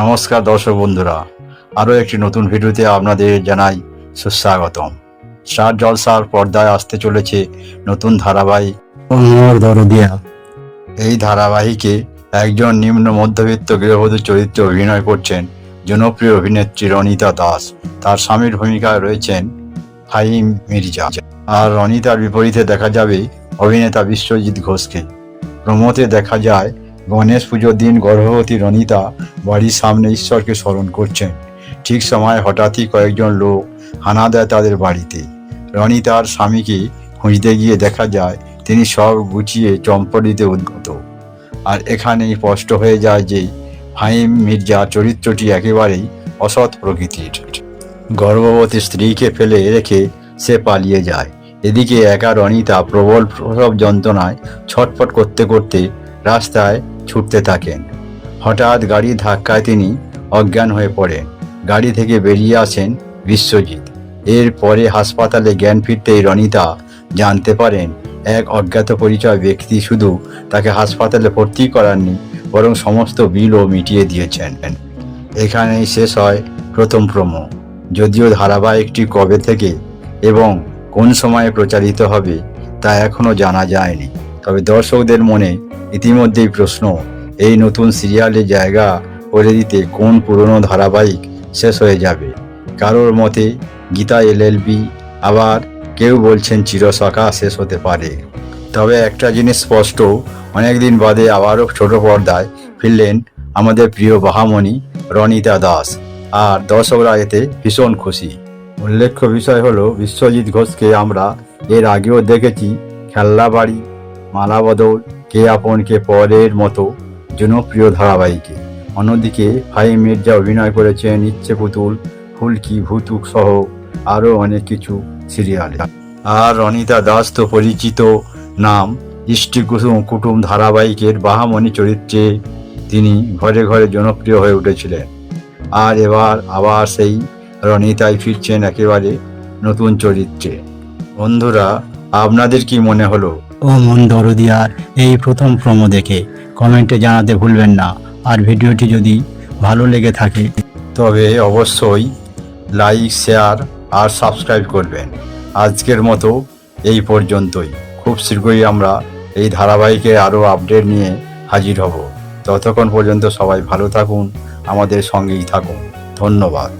নমস্কার দর্শক বন্ধুরা, আরও একটি নতুন ভিডিওতে আপনাদের জানাই সুস্বাগতম। স্টার জলসার পর্দায় আসতে চলেছে নতুন ধারাবাহিক দরদিয়া। এই ধারাবাহিকে একজন নিম্ন মধ্যবিত্ত গৃহবধূ চরিত্রে অভিনয় করছেন জনপ্রিয় অভিনেত্রী রনিতা দাস। তার স্বামীর ভূমিকায় রয়েছেন ফাহিম মির্জা। আর রনিতার বিপরীতে দেখা যাবে অভিনেতা বিশ্বজিৎ ঘোষকে। প্রমোতে দেখা যায় গণেশ পুজোর দিন গর্ভবতী রনিতা বাড়ির সামনে ঈশ্বরকে স্মরণ করছেন। ঠিক সময় হঠাৎই কয়েকজন লোক হানা দেয় তাদের বাড়িতে। রনিতার স্বামীকে খুঁজতে গিয়ে দেখা যায়, তিনি সব গুছিয়ে চম্পলিতে উদ্গত। আর এখানেই স্পষ্ট হয়ে যায় যে ফাহিম মির্জা চরিত্রটি একেবারেই অসৎ প্রকৃতির। গর্ভবতী স্ত্রীকে ফেলে রেখে সে পালিয়ে যায়। এদিকে একা রনিতা প্রবল প্রসব যন্ত্রণায় ছটফট করতে করতে রাস্তায় ছুটতে থাকেন। হঠাৎ গাড়ির ধাক্কায় তিনি অজ্ঞান হয়ে পড়েন। গাড়ি থেকে বেরিয়ে আসেন বিশ্বজিৎ। এরপরে হাসপাতালে জ্ঞান ফিরতেই রনিতা জানতে পারেন, এক অজ্ঞাত পরিচয় ব্যক্তি শুধু তাকে হাসপাতালে ভর্তি করাননি, বরং সমস্ত বিলও মিটিয়ে দিয়েছেন। এখানেই শেষ হয় প্রথম প্রোমো। যদিও ধারাবাহিকটি কবে থেকে এবং কোন সময়ে প্রচারিত হবে তা এখনও জানা যায়নি। তবে দর্শকদের মনে ইতিমধ্যেই প্রশ্ন, এই নতুন সিরিয়ালে জায়গা করে দিতে কোন পুরনো ধারাবাহিক শেষ হয়ে যাবে? কারোর মতে, গীতা এলএলবি আবার কেউ বলছেন চিরসখা শেষ হতে পারে। তবে একটা জিনিস স্পষ্ট, অনেকদিন বাদে আবারও ছোট পর্দায় ফিরলেন আমাদের প্রিয় বাহামণি রনিতা দাস, আর দর্শকরা এতে ভীষণ খুশি। উল্লেখ্য বিষয় হলো, বিশ্বজিৎ ঘোষকে আমরা এর আগেও দেখেছি খেলনা বাড়ি মালা বদল কে আপন কে পরের মতো জনপ্রিয় ধারাবাহিকে। অন্যদিকে ফাহিম মির্জা অভিনয় করেছেন ইচ্ছে পুতুল, ফুলকি, ভুতুক সহ আরও অনেক কিছু সিরিয়ালে। আর রনিতা দাস তো পরিচিত নাম, ইষ্টি কুসুম কুটুম ধারাবাহিকের বাহামণি চরিত্রে তিনি ঘরে ঘরে জনপ্রিয় হয়ে উঠেছিলেন। আর এবার আবার সেই রনিতাই ফিরছেন একেবারে নতুন চরিত্রে। বন্ধুরা, আপনাদের কি মনে হলো? ও মন দরদিয়ার এই প্রথম প্রোমো দেখে কমেন্টে জানাতে ভুলবেন না। আর ভিডিওটি যদি ভালো লেগে থাকে, তবে অবশ্যই লাইক শেয়ার আর সাবস্ক্রাইব করবেন। আজকের মতো এই পর্যন্তই। খুব শীঘ্রই আমরা এই ধারাবাহিকে আরও আপডেট নিয়ে হাজির হব। ততক্ষণ পর্যন্ত সবাই ভালো থাকুন, আমাদের সঙ্গেই থাকুন। ধন্যবাদ।